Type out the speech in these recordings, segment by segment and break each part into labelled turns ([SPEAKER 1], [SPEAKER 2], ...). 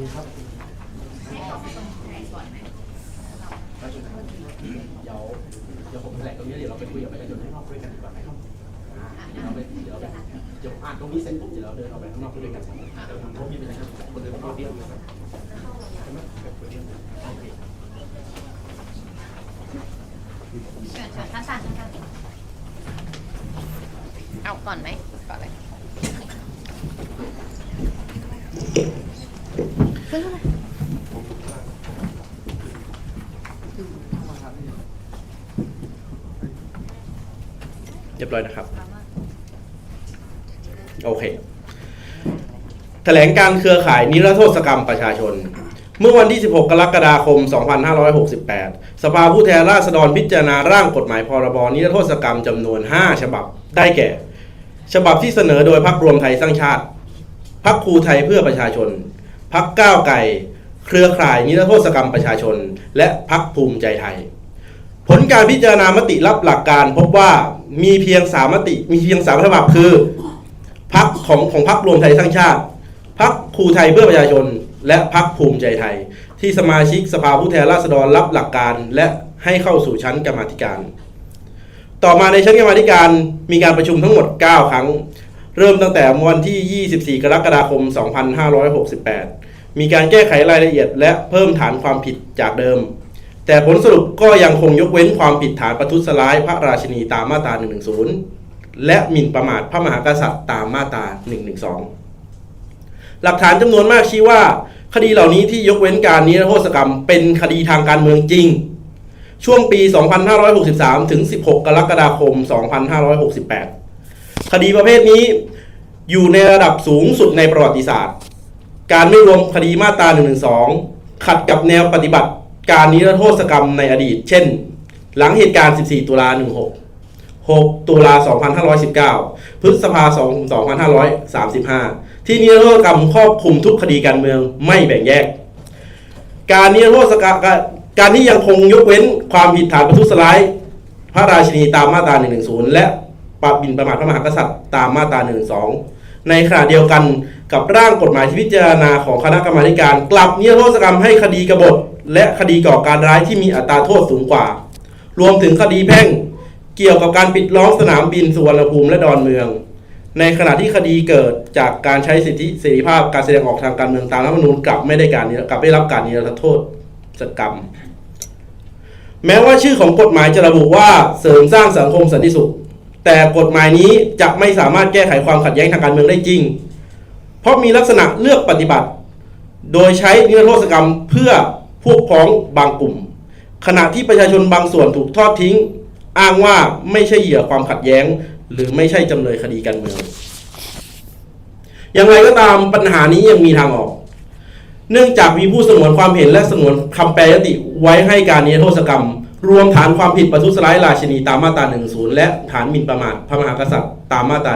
[SPEAKER 1] มีครับประชุมเดี๋ยวเดี๋ยวผมแถลงตรงนี้เดี๋ยวเราไปคุยกับประชาชนให้างนอกด้ยกันดีกว่าไหมครับเดี๋ยวเราไปเดี๋ยวเราไปเดี๋ยวอ่านตรงนี้เสร็จปุ๊บเดี๋ยวเราเดินออกไปข้างนอกด้วยกันครับเดี๋ยวทมมีประชาชนคนเดินเข้เดียวะครับเชิ
[SPEAKER 2] เชินท่าท่านเอาก่อนไหมก่อนเลย
[SPEAKER 3] เรียบร้อยนะครับ โอเค แถลงการเครือข่ายนิรโทษกรรมประชาชน เมื่อวันที่ 16 กรกฎาคม 2568 สภาผู้แทนราษฎรพิจารณาร่างกฎหมายพรบนิรโทษกรรมจำนวน 5 ฉบับ ได้แก่ ฉบับที่เสนอโดยพรรครวมไทยสร้างชาติพรรคครูไทยเพื่อประชาชน พรรคก้าวไก่ เครือข่ายนิรโทษกรรมประชาชน และพรรคภูมิใจไทย ผลการพิจารณามติรับหลักการพบว่ามีเพียงสามมติมีเพียงสามฉบับคือพักของของพักรวมไทยสร้างชาติพักครูไทยเพื่อประชาชน และพักภูมิใจไทย ที่สมาชิกสภาผู้แทนราษฎรรับหลักการและให้เข้าสู่ชั้นกรรมาธิการ ต่อมาในชั้นกรรมาธิการมีการประชุมทั้งหมด 9 ครั้ง เริ่มตั้งแต่วันที่ 24 กรกฎาคม 2568 มีการแก้ไขรายละเอียดและเพิ่มฐานความผิดจากเดิม แต่ผลสรุปก็ยังคงยกเว้นความผิดฐานประทุษร้ายพระราชินีตามมาตรา 110 และหมิ่นประมาทพระมหากษัตริย์ตามมาตรา 112 หลักฐานจำนวนมากชี้ว่า คดีเหล่านี้ที่ยกเว้นการนิรโทษกรรม เป็นคดีทางการเมืองจริง ช่วงปี 2563 ถึง 16 กรกฎาคม 2568 คดีประเภทนี้อยู่ในระดับสูงสุดในประวัติศาสตร์ การไม่รวมคดีมาตรา112ขัดกับแนวปฏิบัติการนิรโทษกรรมในอดีต เช่น หลังเหตุการณ์ 14 ตุลา 16 6 ตุลา 2519 พฤษภาคม2535 ที่นิรโทษกรรมครอบคลุมทุกคดีการเมืองไม่แบ่งแยก การนิรโทษกรรมการที่ยังคงยกเว้นความผิดฐานประทุษร้าย พระราชินีตามมาตรา 110 และ ปรับบินประมาทพระมหากษัตริย์ตามมาตรา112ในขณะเดียวกันกับร่างกฎหมายที่พิจารณาของคณะกรรมาธิการ กลับนิรโทษกรรมให้คดีกบฏ และคดีก่อการร้ายที่มีอัตราโทษสูงกว่า รวมถึงคดีแพ่งเกี่ยวกับการปิดล้อมสนามบินสุวรรณภูมิและดอนเมือง ในขณะที่คดีเกิดจากการใช้สิทธิเสรีภาพการแสดงออกทางการเมืองตามรัฐธรรมนูญกลับไม่ได้การกลับได้รับการนิรโทษกรรม แม้ว่าชื่อของกฎหมายจะระบุว่าเสริมสร้างสังคมสันติสุข แต่กฎหมายนี้จะไม่สามารถแก้ไขความขัดแย้งทางการเมืองได้จริง เพราะมีลักษณะเลือกปฏิบัติ โดยใช้นิรโทษกรรมเพื่อพวกพ้องบางกลุ่ม ขณะที่ประชาชนบางส่วนถูกทอดทิ้ง อ้างว่าไม่ใช่เหยื่อความขัดแย้ง หรือไม่ใช่จำเลยคดีการเมือง อย่างไรก็ตามปัญหานี้ยังมีทางออก เนื่องจากมีผู้สงวนความเห็นและสงวนคำแปรยติไว้ให้การนิรโทษกรรม รวมฐานความผิดประทุษร้ายราชินีตามมาตรา 10 และฐานหมิ่นประมาทพระมหากษัตริย์ตามมาตรา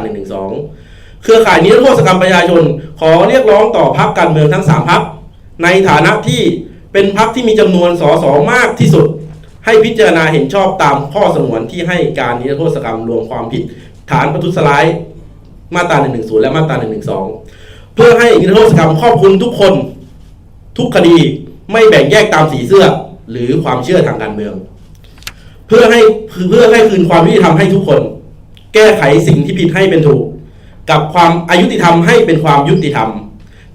[SPEAKER 3] 112 เครือข่ายนิรโทษกรรมประชาชนขอเรียกร้องต่อพรรคการเมืองทั้ง 3พรรคในฐานะที่เป็นพรรคที่มีจำนวนสสมากที่สุด ให้พิจารณาเห็นชอบตามข้อสงวนที่ให้การนิรโทษกรรมรวมความผิด ฐานประทุษร้ายมาตรา 110 และมาตรา 112 เพื่อให้นิรโทษกรรมครอบคลุมทุกคน ทุกคดีไม่แบ่งแยกตามสีเสื้อ หรือความเชื่อทางการเมือง เพื่อให้เพื่อให้คืนความยุติธรรมให้ทุกคน แก้ไขสิ่งที่ผิดให้เป็นถูก กับความอายุติธรรมให้เป็นความยุติธรรม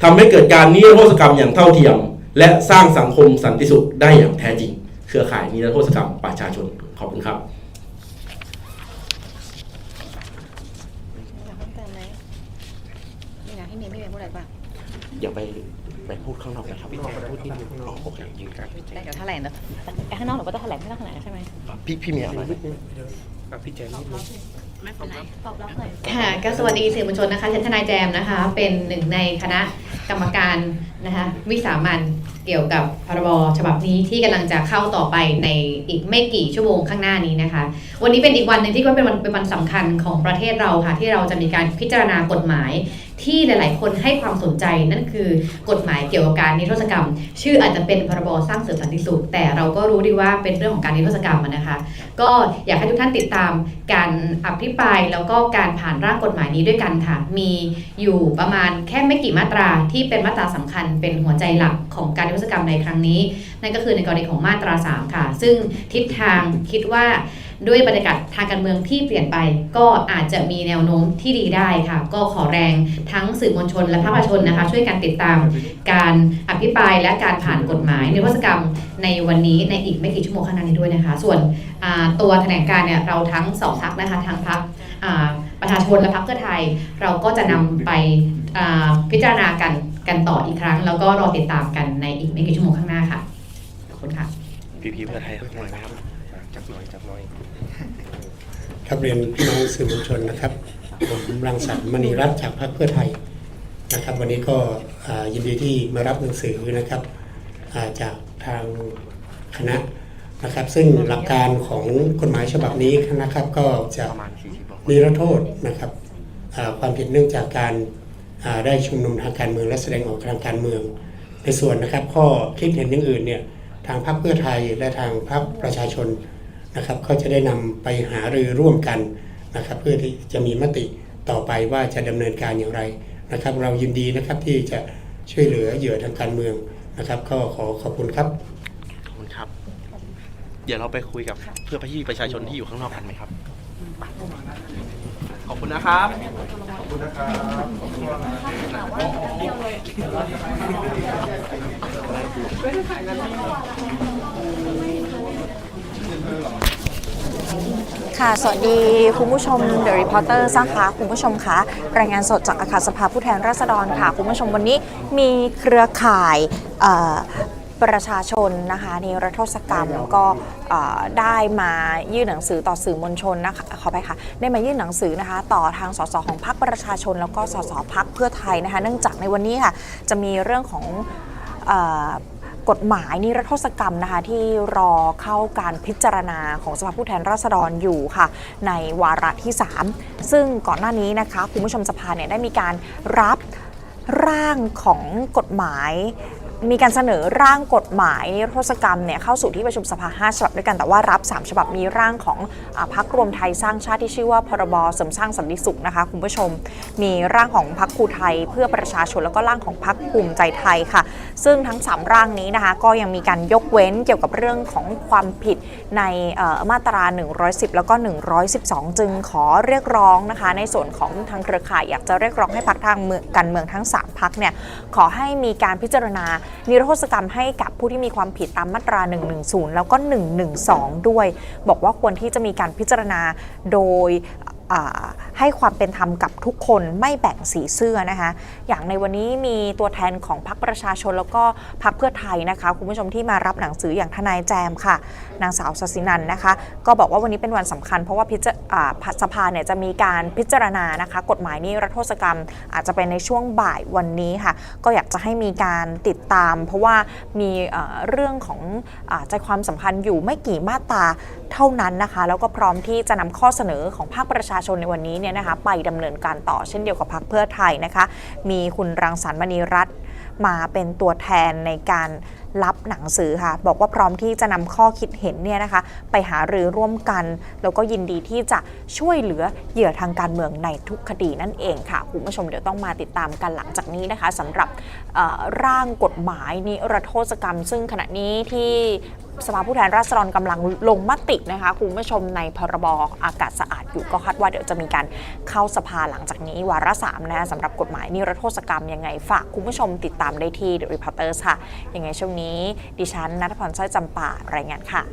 [SPEAKER 3] ทำให้เกิดการนิรโทษกรรมอย่างเท่าเทียม และสร้างสังคมสันติสุขได้อย่างแท้จริง เครือข่ายนิรโทษกรรมประชาชนขอบคุณครับ
[SPEAKER 2] อยากเพิ่มเติมไหมนี่นะพี่เมย์ไม่เป็นพูดอะไรบ้าง
[SPEAKER 3] อย่าไปไปพูดข้างนอกนะครับพี่แจ๊พูดที่นี่อ๋อโอเคยิงครับ
[SPEAKER 2] ได้เดี๋ยวแถลงนะแต่ข้างนอกหนูก็ต้องแถลงไม่ต้องแถลงใช่ไหม
[SPEAKER 3] พี่พี่เมียอะไร
[SPEAKER 4] พี่แจนนิดนึง
[SPEAKER 2] ไม่เป็นไรตอบรับหน่อย
[SPEAKER 5] ค่ะก็สวัสดีสื่อมวลชนนะคะฉันทนายแจมนะคะ เป็นหนึ่งในคณะกรรมการนะคะวิสามันเกี่ยวกับพรบฉบับนี้ที่กำลังจะเข้าต่อไปในอีกไม่กี่ชั่วโมงข้างหน้านี้นะคะ วันนี้เป็นอีกวันหนึ่งที่ก็เป็นวันเป็นวันสำคัญของประเทศเราค่ะ ที่เราจะมีการพิจารณากฎหมาย ที่หลาย ๆ คนให้ความสนใจนั่นคือกฎหมายเกี่ยวกับการนิรโทษกรรม ชื่ออาจจะเป็นพรบสร้างเสริมสันติสุข แต่เราก็รู้ดีว่าเป็นเรื่องของการนิรโทษกรรมนะคะ ก็อยากให้ทุกท่านติดตามการอภิปรายแล้วก็การผ่านร่างกฎหมายนี้ด้วยกันค่ะ มีอยู่ประมาณแค่ไม่กี่มาตราที่เป็นมาตราสำคัญ เป็นหัวใจหลักของการนิรโทษกรรมในครั้งนี้ นั่นก็คือในกรณีของมาตรา 3 ค่ะ ซึ่งทิศทางคิดว่า ด้วยบรรยากาศทางการเมืองที่เปลี่ยนไป ก็อาจจะมีแนวโน้มที่ดีได้ค่ะ ก็ขอแรงทั้งสื่อมวลชนและภาคประชาชนนะคะ ช่วยกันติดตามการอภิปรายและการผ่านกฎหมายนิรโทษกรรมในวันนี้ในอีกไม่กี่ชั่วโมงข้างหน้านี้ด้วยนะคะ ส่วนตัวแถลงการเนี่ยเราทั้งสองพักนะคะทั้งพักประชาชนและพักเพื่อไทย เราก็จะนำไปพิจารณากันกันต่ออีกครั้ง แล้วก็รอติดตามกันในอีกไม่กี่ชั่วโมงข้างหน้าค่ะขอบคุณค่ะ
[SPEAKER 4] พีพีเพื่อไทยหน่อยไหมครับ จับหน่อยจับหน่อย
[SPEAKER 6] ครับเรียนพี่น้องสื่อมวลชนนะครับผมรังสรรค์มณีรัตน์จากพรรคเพื่อไทยนะครับ วันนี้ก็ยินดีที่มารับหนังสือนะครับาจากทางคณะนะครับ ซึ่งหลักการของกฎหมายฉบับนี้นะครับ ก็จะ
[SPEAKER 4] ประมาณสี่สิบกว่า
[SPEAKER 6] นิรโทษนะครับความผิดเนื่องจากการาได้ชุมนุมทางการเมืองและแสดงออกทางการเมือง ในส่วนนะครับ ข้อคิดเห็นอย่างอื่นเนี่ยทางพรรคเพื่อไทยและทางพรรคประชาชน นะครับก็จะได้นำไปหารือร่วมกันนะครับ เพื่อที่จะมีมติต่อไปว่าจะดำเนินการอย่างไรนะครับ เรายินดีนะครับที่จะช่วยเหลือเหยื่อทางการเมืองนะครับก็ขอขอบคุณครับ
[SPEAKER 3] ขอบคุณครับ เดี๋ยวเราไปคุยกับเพื่อพี่ประชาชนที่อยู่ข้างนอกกันไหมครับ ขอบคุณนะครับ
[SPEAKER 2] ค่ะ ค่ะ สวัสดีคุณผู้ชม The Reporter นะคะคุณผู้ชมคะรายงานสดจากอาคารสภาผู้แทนราษฎรค่ะ คุณผู้ชมวันนี้มีเครือข่ายประชาชนนะคะในรัฐศกรรมก็ได้มายื่นหนังสือต่อสื่อมวลชนนะคะขอไปค่ะ ได้มายื่นหนังสือนะคะ ต่อทางสสของพรรคประชาชน แล้วก็สสพักเพื่อไทยนะคะ เนื่องจากในวันนี้ค่ะ จะมีเรื่องของ กฎหมายนิรโทษกรรมนะคะที่รอเข้าการพิจารณาของสภาผู้แทนราษฎรอยู่ค่ะ ในวาระที่ 3 ซึ่งก่อนหน้านี้นะคะคุณผู้ชมสภาเนี่ยได้มีการรับร่างของกฎหมาย มีการเสนอร่างกฎหมายนิรโทษกรรมเนี่ยเข้าสู่ที่ประชุมสภา 5 ฉบับด้วยกันแต่ว่ารับ 3 ฉบับมีร่างของอพักรวมไทยสร้างชาติที่ชื่อว่าพรบเสริมสร้างสันติสุขนะคะคุณผู้ชม มีร่างของพักครูไทยเพื่อประชาชนแล้วก็ร่างของพักภูมิใจไทยค่ะ ซึ่งทั้ง 3 ร่างนี้นะคะก็ยังมีการยกเว้นเกี่ยวกับเรื่องของความผิดในมาตรา 110 แล้วก็ 112 จึงขอเรียกร้องนะคะในส่วนของทางเครือข่ายอยากจะเรียกร้องให้พักทางเมืองการเมืองทั้ง 3พักเนี่ยขอให้มีการพิจารณานิรโทษกรรมให้กับผู้ที่มีความผิดตามมาตรา 110 แล้วก็ 112 ด้วย บอกว่าควรที่จะมีการพิจารณาโดย ให้ความเป็นธรรมกับทุกคนไม่แบ่งสีเสื้อนะคะ อย่างในวันนี้มีตัวแทนของพรรคประชาชนแล้วก็พรรคเพื่อไทยนะคะ คุณผู้ชมที่มารับหนังสืออย่างทนายแจมค่ะ นางสาวสศินันนะคะ ก็บอกว่าวันนี้เป็นวันสำคัญ เพราะว่าพิจาสภาเนี่ยจะมีการพิจารณานะคะ กฎหมายนี้รัฐโทษกรรม อาจจะเป็นในช่วงบ่ายวันนี้ค่ะ ก็อยากจะให้มีการติดตาม เพราะว่ามีเรื่องของอใจความสำคัญอยู่ไม่กี่มาตราเท่านั้นนะคะ แล้วก็พร้อมที่จะนำข้อเสนอของภาคประชาชนในวันนี้เนี่ยนะคะไปดำเนินการต่อเช่นเดียวกับพรรคเพื่อไทยนะคะ มีคุณรังสรรค์มณีรัตน์มาเป็นตัวแทนในการรับหนังสือค่ะ บอกว่าพร้อมที่จะนำข้อคิดเห็นเนี่ยนะคะ ไปหารือร่วมกัน แล้วก็ยินดีที่จะช่วยเหลือเหยื่อทางการเมืองในทุกคดีนั่นเองค่ะคุณผู้ชมเดี๋ยวต้องมาติดตามกันหลังจากนี้นะคะสำหรับร่างกฎหมายนิรโทษกรรม ซึ่งขณะนี้ที่สภาผู้แทนราษฎรกำลังลงมตินะคะคุณผู้ชมในพรบอากาศสะอาดอยู่ก็คาดว่าเดี๋ยวจะมีการเข้าสภาหลังจากนี้วาระสามนะสำหรับกฎหมายนิรโทษกรรมยังไงฝากคุณผู้ชมติดตามได้ที่ The Reporters ค่ะ ยังไงช่วงนี้ ดิฉันนัทพรสร้อยจำปารายงานค่ะ